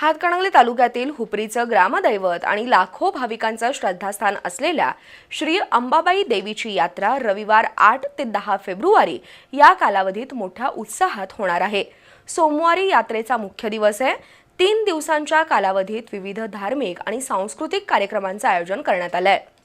हातकणंगले तालुक्यातील हुपरीचं ग्रामदैवत आणि लाखो भाविकांचं श्रद्धास्थान असलेल्या श्री अंबाबाई देवीची यात्रा रविवार आठ ते दहा फेब्रुवारी या कालावधीत मोठ्या उत्साहात होणार आहे. सोमवारी यात्रेचा मुख्य दिवस आहे. तीन दिवसांच्या कालावधीत विविध धार्मिक आणि सांस्कृतिक कार्यक्रमांचं आयोजन करण्यात आलं आहे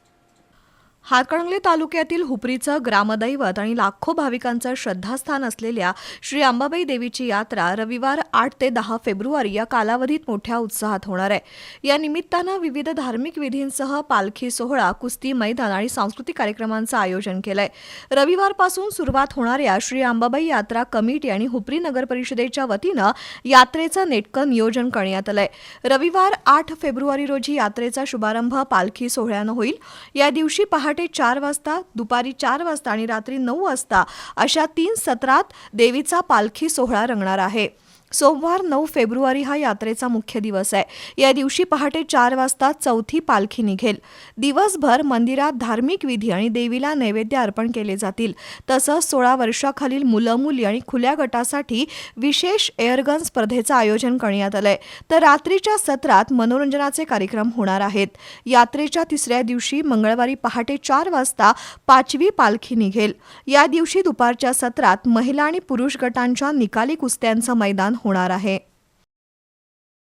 हातकणंगले तालुक्यातील हुपरीचं ग्रामदैवत आणि लाखो भाविकांचं श्रद्धास्थान असलेल्या श्री अंबाबाई देवीची यात्रा रविवार आठ ते दहा फेब्रुवारी या कालावधीत मोठ्या उत्साहात होणार आहे. या निमित्तानं विविध धार्मिक विधींसह पालखी सोहळा कुस्ती मैदान आणि सांस्कृतिक कार्यक्रमांचं आयोजन केलंय. रविवारपासून सुरुवात होणाऱ्या श्री अंबाबाई यात्रा कमिटी आणि हुपरी नगर परिषदेच्या वतीनं यात्रेचं नेटकं नियोजन करण्यात आलंय. रविवार आठ फेब्रुवारी रोजी यात्रेचा शुभारंभ पालखी सोहळ्यानं होईल. या दिवशी पहाटे चार वाजता दुपारी चार वाजता आणि रात्री नऊ वाजता अशा तीन सत्रात देवीचा पालखी सोहळा रंगणार आहे. सोमवार नऊ फेब्रुवारी हा यात्रेचा मुख्य दिवस आहे. या दिवशी पहाटे चार वाजता चौथी पालखी निघेल. दिवसभर मंदिरात धार्मिक विधी आणि देवीला नैवेद्य अर्पण केले जातील. तसंच सोळा वर्षाखालील मुलं मुली आणि खुल्या गटासाठी विशेष एअरगन स्पर्धेचं आयोजन करण्यात आलंय. तर रात्रीच्या सत्रात मनोरंजनाचे कार्यक्रम होणार आहेत. यात्रेच्या तिसऱ्या दिवशी मंगळवारी पहाटे चार वाजता पाचवी पालखी निघेल. या दिवशी दुपारच्या सत्रात महिला आणि पुरुष गटांच्या निकाली कुस्त्यांचं मैदान होणार आहे